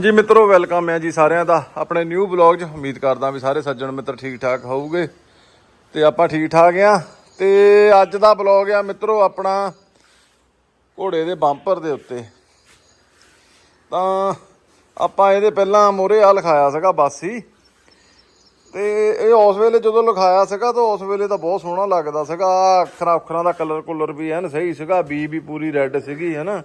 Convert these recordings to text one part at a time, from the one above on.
ਜੀ ਮਿੱਤਰੋ ਵੈਲਕਮ ਹੈ ਜੀ ਸਾਰਿਆਂ ਦਾ। ਆਪਣੇ ਨਿਊ ਬਲੌਗ 'ਚ ਉਮੀਦ ਕਰਦਾ ਵੀ ਸਾਰੇ ਸੱਜਣ ਮਿੱਤਰ ਠੀਕ ਠਾਕ ਹੋਊਗੇ। ਤੇ ਆਪਾਂ ਠੀਕ ਠਾਕ ਆ। ਤੇ ਅੱਜ ਦਾ ਬਲੌਗ ਆ ਮਿੱਤਰੋ ਆਪਣਾ ਘੋੜੇ ਦੇ ਬੰਪਰ ਦੇ ਉੱਤੇ। ਤਾਂ ਆਪਾਂ ਇਹਦੇ ਪਹਿਲਾਂ ਮੋਰੇ ਆ ਲਿਖਾਇਆ ਸੀਗਾ ਬਾਸੀ। ਤੇ ਇਹ ਉਸ ਵੇਲੇ ਜਦੋਂ ਲਿਖਾਇਆ ਸੀਗਾ ਤਾਂ ਉਸ ਵੇਲੇ ਤਾਂ ਬਹੁਤ ਸੋਹਣਾ ਲੱਗਦਾ ਸੀਗਾ। ਅੱਖਰਾਂ ਅੱਖਰਾਂ ਦਾ ਕਲਰ ਕੁਲਰ ਵੀ ਐਨ ਸਹੀ ਸੀਗਾ। ਬੀ ਵੀ ਪੂਰੀ ਰੈੱਡ ਸੀਗੀ ਹੈਨਾ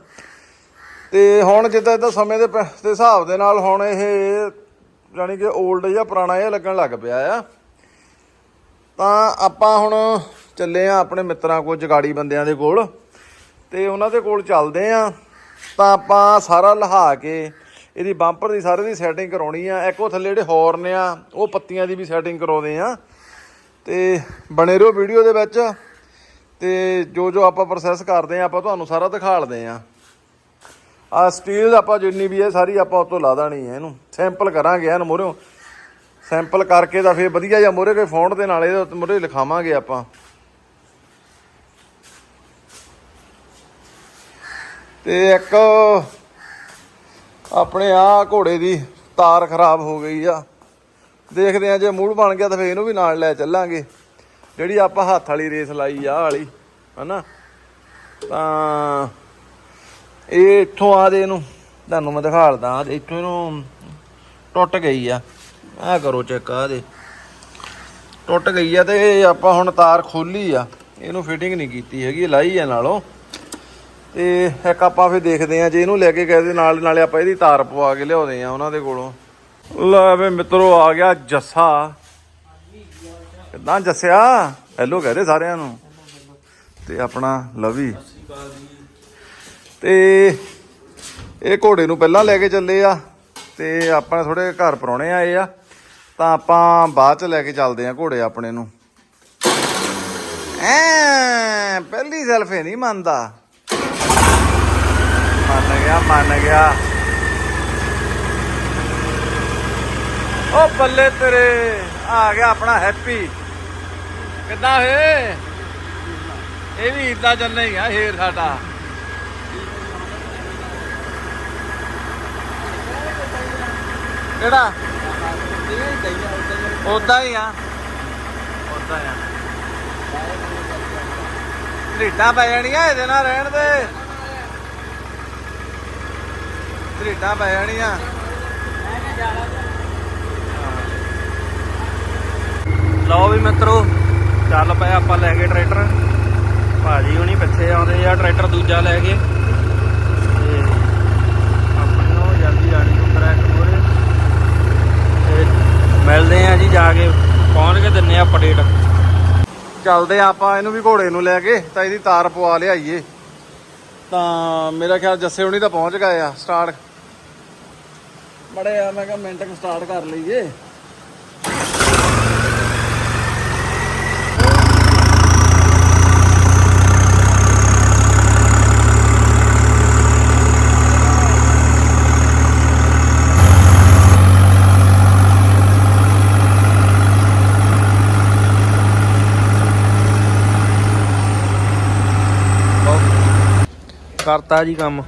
ਤੇ ਹੁਣ ਜਿੱਦਾਂ ਇਦਾਂ ਸਮੇਂ ਦੇ ਪ- ਦੇ ਹਿਸਾਬ ਦੇ ਨਾਲ ਹੁਣ ਇਹ ਯਾਨੀ ਕਿ 올ਡ ਜਾਂ ਪੁਰਾਣਾ ਜਿਹਾ ਲੱਗਣ ਲੱਗ ਪਿਆ ਆ। ਤਾਂ ਆਪਾਂ ਹੁਣ ਚੱਲੇ ਆ ਆਪਣੇ ਮਿੱਤਰਾਂ ਕੋਲ, ਜਗਾੜੀ ਬੰਦਿਆਂ ਦੇ ਕੋਲ ਤੇ ਉਹਨਾਂ ਦੇ ਕੋਲ ਚੱਲਦੇ ਆ। ਤਾਂ ਆਪਾਂ ਸਾਰਾ ਲਹਾ ਕੇ ਇਹਦੀ ਬੰਪਰ ਦੀ ਸਾਰੇ ਦੀ ਸੈਟਿੰਗ ਕਰਾਉਣੀ ਆ। ਇੱਕੋ ਥੱਲੇ ਜਿਹੜੇ ਹੌਰਨ ਆ, ਉਹ ਪੱਤੀਆਂ ਦੀ ਵੀ ਸੈਟਿੰਗ ਕਰਾਉਂਦੇ ਆ। ਤੇ ਬਣੇ ਰਹੋ ਵੀਡੀਓ ਦੇ ਵਿੱਚ ਤੇ ਜੋ ਜੋ ਆਪਾਂ ਪ੍ਰੋਸੈਸ ਕਰਦੇ ਆ, ਆਪਾਂ ਤੁਹਾਨੂੰ ਸਾਰਾ ਦਿਖਾਲਦੇ ਆ। ਆ ਸਟੀਲ ਆਪਾਂ ਜਿੰਨੀ ਵੀ ਹੈ, ਸਾਰੀ ਆਪਾਂ ਉਤੋਂ ਲਾ ਦੇਣੀ ਹੈ ਇਹਨੂੰ। ਸੈਂਪਲ ਕਰਾਂਗੇ ਇਹਨੂੰ ਮੋਰਿਓ ਸੈਂਪਲ ਕਰਕੇ ਤਾਂ ਫੇਰ ਵਧੀਆ ਜਿਹਾ ਮੋਰੇ ਕੋਈ ਫੌਂਟ ਦੇ ਨਾਲ ਇਹਦੇ ਉੱਤੇ ਮੋਰੇ ਲਿਖਾਵਾਂਗੇ ਆਪਾਂ। ਤੇ ਇੱਕ ਆਪਣੇ ਆ ਘੋੜੇ ਦੀ ਤਾਰ ਖਰਾਬ ਹੋ ਗਈ ਆ। ਦੇਖਦੇ ਆ ਜੇ ਮੂਡ ਬਣ ਗਿਆ ਤਾਂ ਫੇਰ ਇਹਨੂੰ ਵੀ ਨਾਲ ਲੈ ਚੱਲਾਂਗੇ। ਜਿਹੜੀ ਆਪਾਂ ਹੱਥ ਵਾਲੀ ਰੇਸ ਲਾਈ ਆ, ਆਹ ਵਾਲੀ, ਹਨਾ? ਤਾਂ ਇਹ ਇੱਥੋਂ ਆ ਦੇ ਇਹਨੂੰ। ਤੁਹਾਨੂੰ ਮੈਂ ਦਿਖਾਲਦਾ ਆ ਇੱਥੋਂ ਇਹਨੂੰ ਟੁੱਟ ਗਈ ਆ। ਆ ਕਰੋ ਚੈੱਕ, ਆ ਦੇ। ਟੁੱਟ ਗਈ ਆ ਤੇ ਇਹ ਆਪਾਂ ਹੁਣ ਤਾਰ ਖੋਲੀ ਆ। ਇਹਨੂੰ ਫਿਟਿੰਗ ਨਹੀਂ ਕੀਤੀ ਹੈਗੀ ਲਾਈ ਆ ਨਾਲੋਂ। ਤੇ ਇੱਕ ਆਪਾਂ ਫੇਰ ਦੇਖਦੇ ਆ, ਜੇ ਇਹਨੂੰ ਲੈ ਕੇ ਗਏ ਦੇ ਨਾਲ ਨਾਲੇ ਆਪਾਂ ਇਹਦੀ ਤਾਰ ਪਵਾ ਕੇ ਲਿਆਉਂਦੇ ਆ ਉਹਨਾਂ ਦੇ ਕੋਲੋਂ। ਲੈ ਵੇ ਮਿੱਤਰੋ, ਆ ਗਿਆ ਜੱਸਾ। ਕਿੱਦਾਂ ਜੱਸਿਆ? ਹੈਲੋ ਕਹਦੇ ਸਾਰਿਆਂ ਨੂੰ। ਤੇ ਆਪਣਾ ਲਵੀ। ਤੇ ਇਹ ਘੋੜੇ ਨੂੰ ਪਹਿਲਾਂ ਲੈ ਕੇ ਚੱਲੇ ਆ ਤੇ ਆਪਾਂ ਥੋੜੇ ਘਰ ਪਰੌਣੇ ਆਏ ਆ, ਤਾਂ ਆਪਾਂ ਬਾਅਦ ਚ ਲੈ ਕੇ ਚੱਲਦੇ ਆ ਘੋੜੇ ਆਪਣੇ ਨੂੰ। ਐ, ਪਹਿਲੀ ਸੈਲਫੀ ਨਹੀਂ ਮੰਨਦਾ। ਮੰਨ ਗਿਆ ਮੰਨ ਗਿਆ। ਉਹ ਬੱਲੇ ਤੇਰੇ, ਆ ਗਿਆ ਆਪਣਾ ਹੈਪੀ ਕਿੱਦਾਂ ਹੋਏ ਇਹ ਵੀ ਇਦਾਂ ਚੱਲਣਾ ਹੀ ਆ ਸ਼ੇਰ ਸਾਡਾ। ਕਿਹੜਾ? ਉਦਾਂ ਹੀ ਆ। ਉਦਾਂ ਆ। ਢੀਟਾਂ ਪੈ ਜਾਣੀਆਂ ਇਹਦੇ ਨਾਲ ਰਹਿਣ ਦੇ। ਢੀਟਾਂ ਪੈ ਜਾਣੀਆਂ। ਲਓ ਵੀ ਮਿੱਤਰੋ, ਚੱਲ ਪਏ ਆਪਾਂ ਲੈ ਗਏ ਟਰੈਕਟਰ। ਭਾਜੀ ਹੁਣੀ ਪਿੱਛੇ ਆਉਂਦੇ ਆ, ਟਰੈਕਟਰ ਦੂਜਾ ਲੈ ਗਏ। ਤੇ ਆਪਣੀ ਉਹ ਜਾਂਦੀ ਜਾਣੀ ਨੂੰ ਟਰੈਕ ਮਿਲਦੇ ਆ ਜੀ ਜਾ ਕੇ ਪਹੁੰਚ ਕੇ ਦਿੰਨੇ ਆ ਅਪਡੇਟ ਚੱਲਦੇ ਆ ਆਪਾਂ ਇਹਨੂੰ ਵੀ ਘੋੜੇ ਨੂੰ ਲੈ ਕੇ ਤਾਂ ਇਹਦੀ ਤਾਰ ਪਵਾ ਲਿਆਈਏ। ਤਾਂ ਮੇਰਾ ਖਿਆਲ ਜੱਸੇ ਹੁਣੀ ਤਾਂ ਪਹੁੰਚ ਗਏ ਆ ਸਟਾਰਟ ਮੜੇ ਆ ਮੈਂ ਕਿਹਾ ਮਿੰਟ ਕੁ ਸਟਾਰਟ ਕਰ ਲਈਏ। ਕਰਤਾ ਜੀ ਕੰਮ।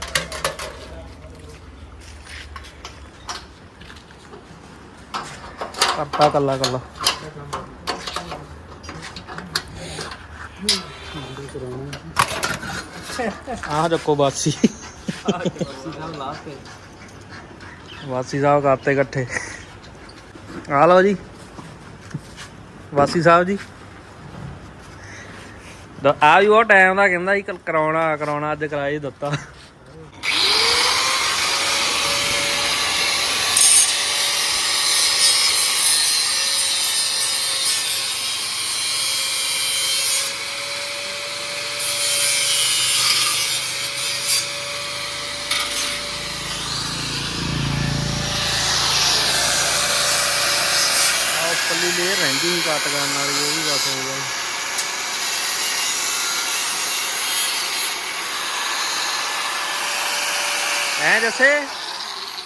ਕਰਤਾ ਕੱਲਾ ਕੱਲਾ। ਆਹ ਚੱਕੋ ਬਾਸੀ ਵਾਸੀ ਸਾਹਿਬ ਕਰਤੇ ਇਕੱਠੇ। ਆ ਲਓ ਜੀ। ਵਾਸੀ ਸਾਹਿਬ ਜੀ। ਦ- ਆ ਵੀ ਉਹ ਟਾਈਮ ਦਾ ਕਹਿੰਦਾ ਸੀ, ਕੱਲ ਕਰਾਉਣਾ ਕਰਾਉਣਾ, ਅੱਜ ਕਰਾ ਹੀ ਦਿੱਤਾ। ਆਹ ਪੱਲੀ ਲੈ ਰਹਿੰਦੀ ਸੀ ਕੱਟ ਕਰਨ ਵਾਲੀ, ਉਹ ਵੀ ਬਸ ਹੋ ਗਿਆ। ਐ ਜੱਸੇ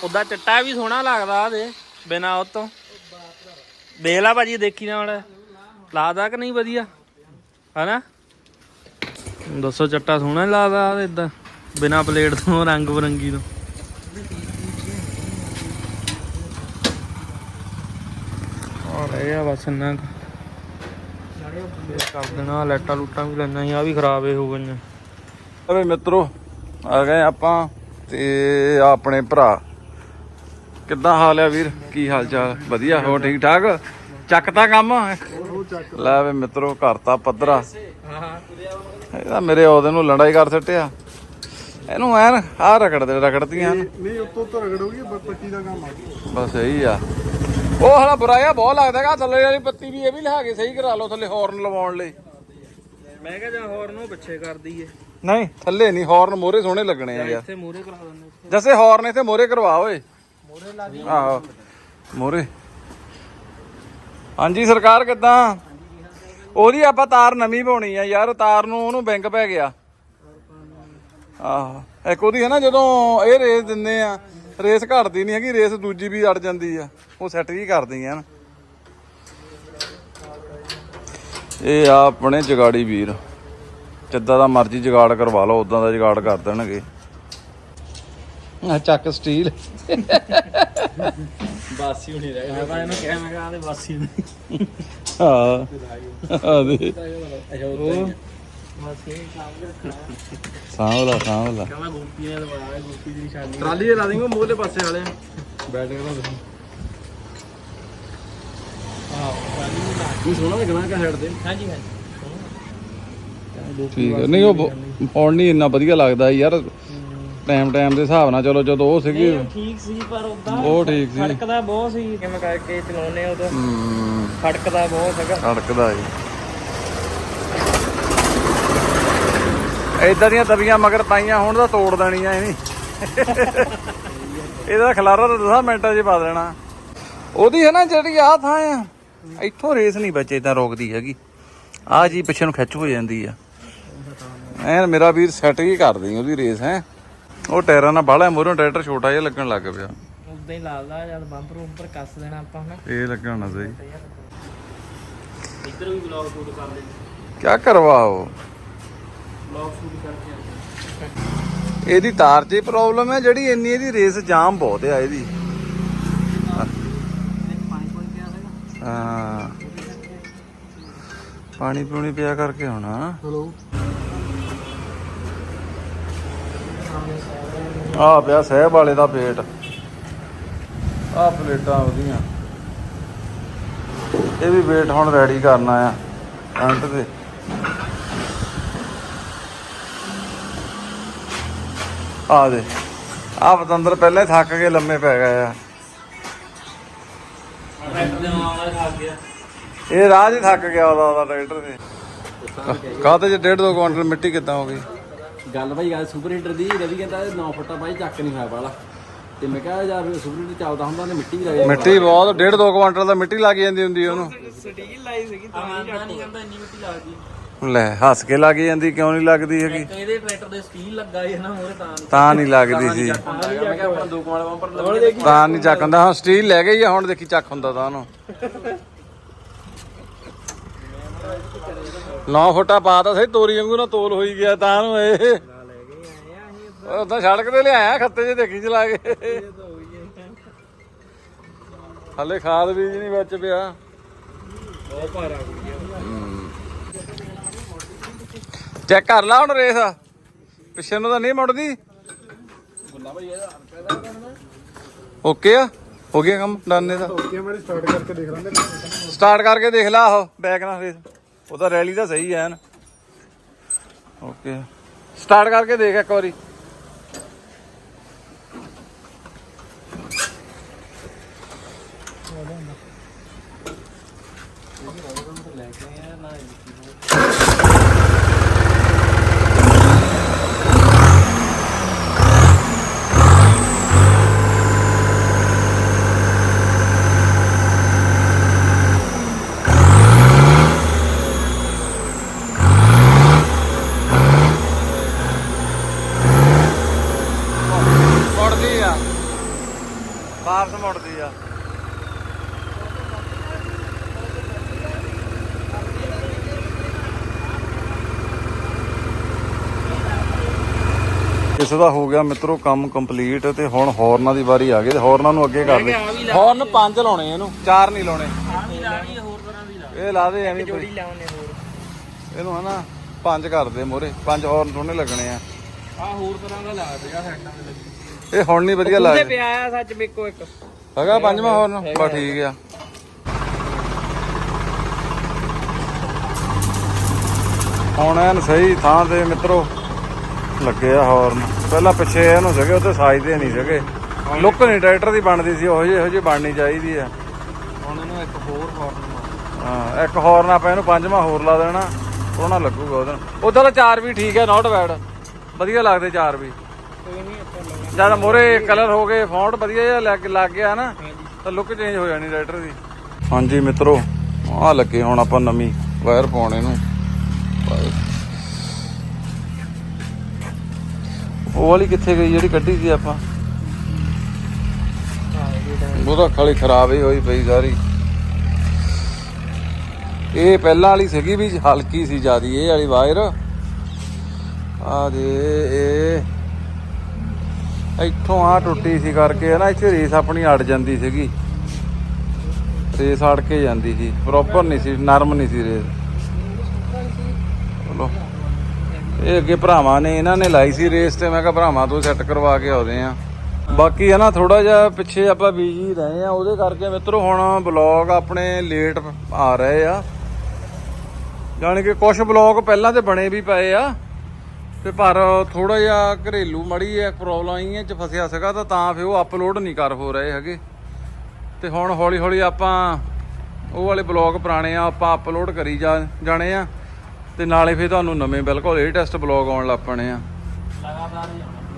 ਉਦਾਂ ਚਿੱਟਾ ਵੀ ਸੋਹਣਾ ਲੱਗਦਾ ਦੇ ਬਿਨਾ ਉਹ ਤੋਂ। ਦੇਖ ਲਾ ਭਾਜੀ, ਦੇਖੀ ਨਾ ਹੁਣ। ਲਾਦਾ ਕਿ ਨਹੀਂ ਵਧੀਆ? ਹਨਾ? ਦੱਸੋ, ਚੱਟਾ ਸੋਹਣਾ ਲੱਗਦਾ ਇਦਾਂ, ਬਿਨਾ ਪਲੇਟ ਤੋਂ, ਰੰਗ ਬਰੰਗੀ ਤੋਂ। ਔਰ ਇਹ ਆ ਬਸ ਇੰਨਾ ਕਰ ਦੇਣਾ ਲੈਟਾ ਲੂਟਾਂ ਵੀ ਲੈਣਾ ਆ ਵੀ ਖਰਾਬ ਹੋ ਗਈਆਂ। ਅਰੇ ਮਿੱਤਰੋ, ਆ ਗਏ ਆਪਾਂ। ਤੇ ਆਪਣੇ ਭਰਾ। ਕਿੱਦਾਂ ਹਾਲ ਆ ਵੀਰ? ਕੀ ਹਾਲ ਚਾਲ? ਵਧੀਆ ਹੋ ਠੀਕ ਠਾਕ? ਚੱਕਤਾ ਕੰਮ? ਲੈ ਵੇ ਮਿੱਤਰੋ ਕਰਤਾ ਪੱਧਰਾ। ਇਹਦਾ ਮੇਰੇ ਉਹਦੇ ਨੂੰ ਲੜਾਈ ਕਰ ਸੱਟਿਆ। ਇਹਨੂੰ ਐਨ ਆ ਰਗੜਦੇ ਰਗੜਦੀਆਂ ਨਹੀਂ ਉੱਤੋਂ ਤੋਂ ਰਗੜੋਗੀ ਪਰ ਪੱਟੀ ਦਾ ਕੰਮ ਆ ਬਸ ਇਹੀ ਆ। ਉਹ ਹਲਾ ਬੁਰਾਇਆ ਬਹੁਤ ਲੱਗਦਾ ਗਾ ਥੱਲੇ ਵਾਲੀ ਪੱਤੀ ਵੀ ਇਹ ਵੀ ਲਿਆ ਕੇ ਸਹੀ ਕਰਾ ਲਓ ਥੱਲੇ ਹਾਰਨ ਲਵਾਉਣ ਲਈ। ਮੈਂ ਕਿਹਾ ਜਾਂ ਹੋਰ ਨੂੰ ਪਿੱਛੇ ਕਰ ਦਈਏ। ਨਹੀਂ ਥੱਲੇ ਨਹੀਂ ਹਾਰਨ ਮੋਰੇ ਸੋਹਣੇ ਲੱਗਣੇ ਆ ਯਾਰ। ਇੱਥੇ ਮੂਰੇ ਕਰਾ ਦਿੰਦੇ ਜੈਸੇ ਹਾਰਨ ਇੱਥੇ ਮੋਰੇ ਕਰਵਾ ਓਏ। ਮੂਰੇ ਲਾ ਦੀ ਆਹੋ ਮੋਰੇ ਹਾਂਜੀ ਸਰਕਾਰ ਕਿੱਦਾਂ? ਉਹਦੀ ਆਪਾਂ ਤਾਰ ਨਵੀਂ ਪਾਉਣੀ ਆ ਯਾਰ ਤਾਰ ਨੂੰ ਉਹਨੂੰ ਬੈਂਕ ਪੈ ਗਿਆ। ਆਹੋ ਇੱਕ ਉਹਦੀ ਹੈ ਨਾ ਜਦੋਂ ਇਹ ਰੇਸ ਦਿੰਦੇ ਆ ਰੇਸ ਘਟਦੀ ਨਹੀਂ ਹੈਗੀ ਰੇਸ ਦੂਜੀ ਵੀ ਅੜ ਜਾਂਦੀ ਆ ਉਹ ਸੈੱਟ ਵੀ ਕਰਦੀ ਆ ਨਾ ਇਹ ਆ ਆਪਣੇ ਜਗਾੜੀ ਵੀਰ। ਜਿੱਦਾਂ ਦਾ ਮਰਜ਼ੀ ਜਗਾੜ ਕਰਵਾ ਲਓ ਉਦਾਂ ਦਾ ਜਗਾੜ ਕਰ ਦੇਣਗੇ। ਆ ਚੱਕ ਸਟੀਲ। ਬਾਸੀ ਹੁਣੀ ਰਹਿ ਗਿਆ ਮੈਂ ਇਹਨੂੰ ਕਿਹਾ ਮੈਂ ਕਿਹਾ ਆਦੇ ਬਾਸੀ ਹਾਂ ਆ ਦੇ। ਅੱਛਾ ਉਹ ਬਾਸੀ ਸਾਂਵਲਾ ਸਾਂਵਲਾ ਕਹਿੰਦਾ ਗੋਪੀ ਨੇ ਲਵਾਇਆ ਗੋਪੀ ਦੀ ਨਿਸ਼ਾਨੀ ਟਰਾਲੀ ਦੇ ਲਾ ਦੇਂਗੇ ਮੂਹਰੇ ਪਾਸੇ ਵਾਲੇ। ਬੈਠ ਕੇ ਨਾ ਇਹ ਸੋਹਣਾ ਲੱਗਣਾ ਕਿ ਸਾਈਡ ਤੇ। ਹਾਂਜੀ ਹਾਂਜੀ। ਠੀਕ ਹੈ। ਨਹੀਂ ਉਹ ਹੁਣ ਨਹੀਂ ਇੰਨਾ ਵਧੀਆ ਲੱਗਦਾ ਯਾਰ। ਟਾਈਮ ਟਾਈਮ ਦੇ ਹਿਸਾਬ ਨਾਲ ਚਲੋ ਜਦੋਂ ਉਹ ਸੀਗੀ। ਠੀਕ ਸੀ ਪਰ ਉਦਾਂ ਉਹ ਠੀਕ ਸੀ। ਖੜਕਦਾ ਬਹੁਤ ਸੀ। ਕਿਵੇਂ ਕਰਕੇ ਚਲਾਉਨੇ ਉਦੋਂ ਹੂੰ। ਖੜਕਦਾ ਬਹੁਤ ਹੈਗਾ। ਅੜਕਦਾ ਜੀ ਇਦਾਂ ਦੀਆਂ ਤਵੀਆਂ ਮਗਰ ਪਾਈਆਂ ਹੁਣ ਤਾਂ ਤੋੜ ਦੇਣੀਆਂ ਇਹ ਨਹੀਂ। ਇਹਦਾ ਖਲਾਰਾ ਤਾਂ 10 ਮਿੰਟਾਂ 'ਚ ਪਾ ਦੇਣਾ। ਉਹਦੀ ਹੈ ਨਾ ਜਿਹੜੀ ਆਹ ਥਾਂ ਆ ਇੱਥੋਂ ਰੇਸ ਨਹੀਂ ਬੱਚੇ ਤਾਂ ਰੋਕਦੀ ਹੈਗੀ। ਆਹ ਜੀ ਪਿੱਛੇ ਨੂੰ ਖਿੱਚ ਹੋ ਜਾਂਦੀ ਆ। ਐਨ ਮੇਰਾ ਵੀਰ ਸੈੱਟ ਹੀ ਕਰਦੀ ਉਹਦੀ ਰੇਸ ਹੈ? ਉਹ ਟਾਇਰਾਂ ਨਾਲ ਬਾਹਲਾ ਮੋਰੋਂ ਟਰੈਕਟਰ ਛੋਟਾ ਜਿਹਾ ਲੱਗਣ ਲੱਗ ਪਿਆ। ਉਦਾਂ ਹੀ ਲਾਲਦਾ ਜਦ ਬੰਪਰ ਉੱਪਰ ਕੱਸ ਦੇਣਾ ਆਪਾਂ ਹੁਣ ਇਹ ਲੱਗਣ ਸਹੀ। ਇੱਧਰ ਵੀ ਬਲੌਗ ਸ਼ੂਟ ਕਰ ਲੈ ਕੀ ਕਰਵਾਓ ਬਲੌਗ ਸ਼ੂਟ ਕਰਕੇ ਇਹਦੀ ਤਾਰ 'ਚ ਪ੍ਰੋਬਲਮ ਹੈ ਜਿਹੜੀ ਇੰਨੀ ਇਹਦੀ ਰੇਸ ਜਾਮ ਬਹੁਤ ਆ ਇਹਦੀ। ਹਾਂ। ਪਾਣੀ ਪੂਣੀ ਪਿਆ ਕਰਕੇ ਹੋਣਾ ਹਲੋ ਆ ਪਿਆ ਸਹਿਬ ਵਾਲੇ ਦਾ ਪੇਟ। ਆ ਪਲੇਟਾਂ ਉਹਦੀਆਂ। ਇਹ ਵੀ ਵੇਟ ਹੁਣ ਰੈਡੀ ਕਰਨਾ ਆ ਅੰਤ ਤੇ। ਆ ਦੇ ਆ ਪਤੰਦਰ ਪਹਿਲਾਂ ਥੱਕ ਕੇ ਲੰਮੇ ਪੈ ਗਏ ਆ। ਇਹ ਰਾਜ ਹੀ ਥੱਕ ਗਿਆ ਉਹਦਾ ਉਹਦਾ ਟਰੈਕਟਰ ਤੇ। ਕਾਹਦੇ ਚ ਡੇਢ ਦੋ ਕੁਆਂਟਲ ਮਿੱਟੀ ਕਿੱਦਾਂ ਹੋ ਗਈ? ਗੱਲ ਭਾਈ ਗੱਲ ਸੁਪਰ ਹੀਟਰ ਦੀ ਰਵੀ ਕਹਿੰਦਾ 9 ਫੁੱਟਾ ਭਾਈ ਚੱਕ ਨਹੀਂ ਹੋਇਆ ਵਾਲਾ। ਤੇ ਮੈਂ ਕਿਹਾ ਯਾਰ ਸੁਪਰ ਹੀਟਰ ਚੱਲਦਾ ਹੁੰਦਾ ਤੇ ਮਿੱਟੀ ਵੀ ਲੱਗ ਮਿੱਟੀ ਬਹੁਤ ਡੇਢ ਦੋ ਕੁਆਂਟਲ ਦਾ ਮਿੱਟੀ ਲੱਗ ਜਾਂਦੀ ਹੁੰਦੀ ਉਹਨੂੰ। ਸਟੀਲ ਲਾਈ ਸੀਗੀ ਤਾਂ ਨਹੀਂ ਕਹਿੰਦਾ ਇੰਨੀ ਮਿੱਟੀ ਲੱਗਦੀ। ਲੈ ਹੱਸ ਕੇ ਲੱਗ ਜਾਂਦੀ ਕਿਉਂ ਨਹੀਂ ਲੱਗਦੀ ਹੈਗੀ? ਇਹਦੇ ਟਰੈਕਟਰ ਦੇ ਸਟੀਲ ਲੱਗਾ ਸੀ ਨਾ ਮੂਰੇ ਤਾਂ ਤਾਂ ਨਹੀਂ ਲੱਗਦੀ ਸੀ। ਮੈਂ ਕਿਹਾ ਆਪਣਾ ਦੋ ਕਮਾਲ ਬੰਪਰ ਤਾਂ ਨਹੀਂ ਚੱਕ ਹੁੰਦਾ। ਹੁਣ ਸਟੀਲ ਲੈ ਗਈ ਆ ਹੁਣ ਦੇਖੀ ਚੱਕ ਹੁੰਦਾ ਤਾਂ ਉਹਨੂੰ। 9 ਫੁੱਟਾ ਪਾਤਾ ਸਹੀ ਤੋਰੀ ਵਾਂਗੂ ਨਾ ਤੋਲ ਹੋਈ ਗਿਆ ਤਾਂ ਨੂੰ ਇਹ। ਉਹ ਤਾਂ ਸੜਕ ਤੇ ਲਿਆਇਆ ਖੱਤੇ 'ਚ ਦੇਖੀ ਚਲਾ ਕੇ। ਹਲੇ ਖਾਦ ਬੀਜ ਨਹੀਂ ਵਿੱਚ ਪਿਆ। ਬਹੁਤ ਭਾਰਾ ਚੈੱਕ ਕਰ ਲਾ ਹੁਣ ਰੇਸ। ਪਿੱਛੇ ਨੂੰ ਤਾਂ ਨਹੀਂ ਮੁੜਦੀ। ਓਕੇ ਆ ਹੋ ਗਿਆ ਕੰਮ ਡਾਨੇ ਦਾ ਓਕੇ ਮੈਂ ਸਟਾਰਟ ਕਰਕੇ ਦੇਖ ਲਾਂਗੇ। ਸਟਾਰਟ ਕਰਕੇ ਦੇਖ ਲਾ ਆਹੋ ਬੈਕ ਨਾਲ ਰੇਸ। ਉਹ ਤਾਂ ਰੈਲੀ ਤਾਂ ਸਹੀ ਐ ਨਾ। ਓਕੇ ਸਟਾਰਟ ਕਰਕੇ ਦੇਖ ਇੱਕ ਵਾਰੀ ਮੁੜਦੀ ਆ ਵਾਪਸ ਮੁੜਦੀ ਆ ਇਸ ਦਾ ਹੋ ਗਿਆ ਮਿੱਤਰੋ ਕੰਮ ਕੰਪਲੀਟ ਤੇ ਹੁਣ ਹੌਰਨਾਂ ਦੀ ਵਾਰੀ ਆ ਗਈ ਤੇ ਹੌਰਨਾਂ ਨੂੰ ਅੱਗੇ ਕਰ ਦੇ। ਹੌਰਨ ਪੰਜ ਲਾਉਣੇ ਇਹਨੂੰ। ਚਾਰ ਨਹੀਂ ਲਾਉਣੇ। ਆ ਵੀ ਲਾਣੀ ਹੋਰ ਤਰ੍ਹਾਂ ਦੀ ਲਾ ਇਹ ਲਾ ਦੇ ਐਵੇਂ ਜੋੜੀ ਲਾਉਣੇ ਹੋਰ। ਇਹਨੂੰ ਹਨਾ ਪੰਜ ਕਰ ਦੇ ਮੋਰੇ। ਪੰਜ ਹੌਰਨ ਸੋਹਣੇ ਲੱਗਣੇ ਆ। ਆ ਹੋਰ ਤਰ੍ਹਾਂ ਦਾ ਲਾ ਦੇਗਾ ਸਾਈਡਾਂ ਤੇ ਲੱਗੀ। ਇਹ ਹੁਣ ਨਹੀਂ ਵਧੀਆ ਤੇ ਲੱਗਦੇ ਪਿਆ ਆ ਸੱਚ ਮੇਕੋ ਇੱਕ। ਹੈਗਾ ਪੰਜਵਾਂ ਹੌਰਨ? ਬਸ ਠੀਕ ਆ। ਹੁਣ ਐਨ ਸਹੀ ਥਾਂ ਤੇ ਮਿੱਤਰੋ। ਲੱਗੇ ਆ ਹੌਰਨ ਪਹਿਲਾਂ ਪਿੱਛੇ ਇਹਨੂੰ ਸੀਗੇ ਉੱਤੇ ਸਾਈਜ਼ਦੇ ਨਹੀਂ ਸੀਗੇ ਲੁੱਕ ਨਹੀਂ ਟਰੈਕਟਰ ਦੀ ਬਣਦੀ ਸੀ ਉਹੋ ਜਿਹੀ ਇਹੋ ਜਿਹੀ ਬਣਨੀ ਚਾਹੀਦੀ ਆ। ਹੁਣ ਇਹਨੂੰ ਇੱਕ ਹੋਰ ਹੌਰਨ ਹਾਂ ਇੱਕ ਆਪਾਂ ਇਹਨੂੰ ਪੰਜਵਾਂ ਹੋਰ ਲਾ ਦੇਣਾ ਸੋਹਣਾ ਲੱਗੂਗਾ ਉਹਦਾ ਉਧਰ ਤਾਂ ਚਾਰ ਵੀ ਠੀਕ ਹੈ ਨਾਟ ਬੈਡ ਵਧੀਆ ਲੱਗਦੇ ਚਾਰ ਵੀ। ਜਦ ਮੋਰੇ ਕਲਰ ਹੋ ਗਏ ਫੌਂਟ ਵਧੀਆ ਜਿਹਾ ਲੱਗ ਲੱਗ ਗਿਆ ਨਾ ਤਾਂ ਲੁੱਕ ਚੇਂਜ ਹੋ ਜਾਣੀ ਰਾਈਡਰ ਦੀ। ਹਾਂਜੀ ਮਿੱਤਰੋ ਆਹ ਲੱਗੇ ਹੁਣ ਆਪਾਂ ਨਵੀਂ ਵਾਇਰ ਪਾਉਣ ਇਹਨੂੰ। ਉਹ ਵਾਲੀ ਕਿੱਥੇ ਗਈ, ਜਿਹੜੀ ਕੱਢੀ ਸੀ ਆਪਾਂ? ਉਹਦਾ ਖਾਲੀ ਖਰਾਬ ਹੀ ਹੋਈ ਪਈ ਸਾਰੀ। ਇਹ ਪਹਿਲਾਂ ਵਾਲੀ ਸੀਗੀ ਵੀ, ਹਲਕੀ ਸੀ ਜਿਆਦੀ, ਇਹ ਵਾਲੀ ਵਾਇਰ। ਆ ਦੇ ਇਹ ਇੱਥੋਂ ਆ ਟੁੱਟੀ ਸੀ ਕਰਕੇ ਨਾ, ਇੱਥੇ ਰੇਸ ਆਪਣੀ ਅੜ ਜਾਂਦੀ ਸੀਗੀ। ਰੇਸ ਅੜ ਕੇ ਜਾਂਦੀ ਸੀ ਪ੍ਰੋਪਰ ਨਹੀਂ ਸੀ, ਨਰਮ ਨਹੀਂ ਸੀ ਰੇਸ ਚਲੋ ਇਹ ਅੱਗੇ ਭਰਾਵਾਂ ਨੇ, ਇਹਨਾਂ ਨੇ ਲਾਈ ਸੀ ਰੇਸ ਤੇ, ਮੈਂ ਕਿਹਾ ਭਰਾਵਾਂ ਤੋਂ ਸੈੱਟ ਕਰਵਾ ਕੇ ਆਉਦੇ ਆ ਬਾਕੀ ਹੈ ਨਾ ਥੋੜਾ ਜਿਹਾ ਪਿੱਛੇ ਆਪਾਂ ਬੀਜੀ ਰਹੇ ਆ ਉਹਦੇ ਕਰਕੇ ਮਿੱਤਰੋ ਹੁਣ ਬਲੌਗ ਆਪਣੇ ਲੇਟ ਆ ਰਹੇ ਆ। ਜਾਣੀ ਕਿ ਕੁਝ ਬਲੌਗ ਪਹਿਲਾਂ ਤੇ ਬਣੇ ਵੀ ਪਏ ਆ, ਤੇ ਪਰ ਥੋੜਾ ਜਿਹਾ ਘਰੇਲੂ ਮੜੀ ਇੱਕ ਪ੍ਰੋਬਲਮ ਆਈਆਂ ਚ ਫਸਿਆ ਸੀਗਾ, ਤਾਂ ਤਾਂ ਫਿਰ ਉਹ ਅਪਲੋਡ ਨਹੀਂ ਕਰ ਹੋ ਰਹੇ ਹੈਗੇ। ਤੇ ਹੁਣ ਹੌਲੀ ਹੌਲੀ ਆਪਾਂ ਉਹ ਵਾਲੇ ਬਲੌਗ ਪੁਰਾਣੇ ਆ, ਆਪਾਂ ਅਪਲੋਡ ਕਰੀ ਜਾ, ਜਾਣੇ ਆ। ਤੇ ਨਾਲੇ ਫਿਰ ਤੁਹਾਨੂੰ ਨਵੇਂ ਬਿਲਕੁਲ ਲੇਟੈਸਟ ਬਲੌਗ ਆਉਣ ਲੱਗ ਪਣੇ ਆ।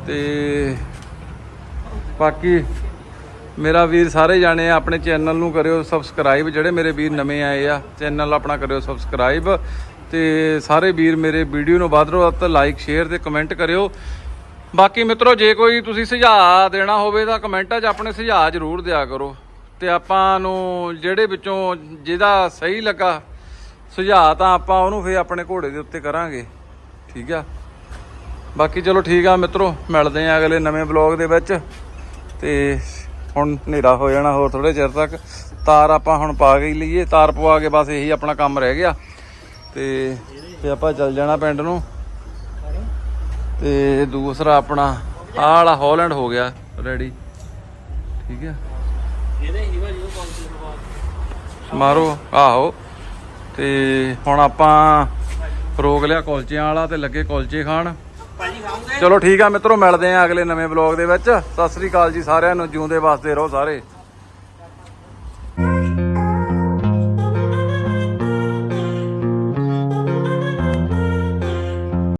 ਤੇ ਬਾਕੀ ਮੇਰਾ ਵੀਰ ਸਾਰੇ ਜਾਣੇ ਆ ਆਪਣੇ ਚੈਨਲ ਨੂੰ ਕਰਿਓ ਸਬਸਕ੍ਰਾਈਬ ਜਿਹੜੇ ਮੇਰੇ ਵੀਰ ਨਵੇਂ ਆਏ ਆ ਚੈਨਲ ਆਪਣਾ ਕਰਿਓ ਸਬਸਕ੍ਰਾਈਬ ਤੇ ਸਾਰੇ ਵੀਰ ਮੇਰੇ ਵੀਡੀਓ ਨੂੰ ਵੱਧ ਤੋਂ ਵੱਧ ਲਾਈਕ ਸ਼ੇਅਰ ਤੇ ਕਮੈਂਟ ਕਰਿਓ। ਬਾਕੀ ਮਿੱਤਰੋ ਜੇ ਕੋਈ ਤੁਸੀਂ ਸੁਝਾਅ ਦੇਣਾ ਹੋਵੇ ਤਾਂ ਕਮੈਂਟਾਂ 'ਚ ਆਪਣੇ ਸੁਝਾਅ ਜ਼ਰੂਰ ਦਿਆ ਕਰੋ। ਤੇ ਆਪਾਂ ਨੂੰ ਜਿਹੜੇ ਵਿੱਚੋਂ ਜਿਹਦਾ ਸਹੀ ਲੱਗਾ ਸੁਝਾਅ ਤਾਂ ਆਪਾਂ ਉਹਨੂੰ ਫੇਰ ਆਪਣੇ ਘੋੜੇ ਦੇ ਉੱਤੇ ਕਰਾਂਗੇ। ਠੀਕ ਆ? ਬਾਕੀ ਚਲੋ ਠੀਕ ਆ ਮਿੱਤਰੋ ਮਿਲਦੇ ਆ ਅਗਲੇ ਨਵੇਂ ਬਲੌਗ ਦੇ ਵਿੱਚ। ਤੇ ਹੁਣ ਹਨੇਰਾ ਹੋ ਜਾਣਾ ਹੋਰ ਥੋੜੇ ਚਿਰ ਤੱਕ। ਤਾਰ ਆਪਾਂ ਹੁਣ ਪਾ ਗਈ ਲਈਏ। ਤਾਰ ਪਵਾ ਕੇ ਬਸ ਇਹੀ ਆਪਣਾ ਕੰਮ ਰਹਿ ਗਿਆ। ਤੇ ਤੇ ਆਪਾਂ ਚੱਲ ਜਾਣਾ ਪਿੰਡ ਨੂੰ। ਤੇ ਦੂਸਰਾ ਆਪਣਾ ਆਹ ਵਾਲਾ ਹਾਲੈਂਡ ਹੋ ਗਿਆ ਰੈਡੀ। ਠੀਕ ਹੈ ਇਹਦੇ ਹੀ ਰੁਪਏ ਮਾਰੋ ਆਹੋ। ਤੇ ਹੁਣ ਆਪਾਂ ਰੋਕ ਲਿਆ ਕੁਲਚਿਆਂ ਵਾਲਾ ਤੇ ਲੱਗੇ ਕੁਲਚੇ ਖਾਣ। ਚਲੋ ਠੀਕ ਆ ਮਿੱਤਰੋ ਮਿਲਦੇ ਆ ਅਗਲੇ ਨਵੇਂ ਬਲੌਗ ਦੇ ਵਿੱਚ। ਸਤਿ ਸ੍ਰੀ ਅਕਾਲ ਜੀ ਸਾਰਿਆਂ ਨੂੰ ਜਿਉਂਦੇ ਵਾਸਤੇ ਰਹੋ ਸਾਰੇ।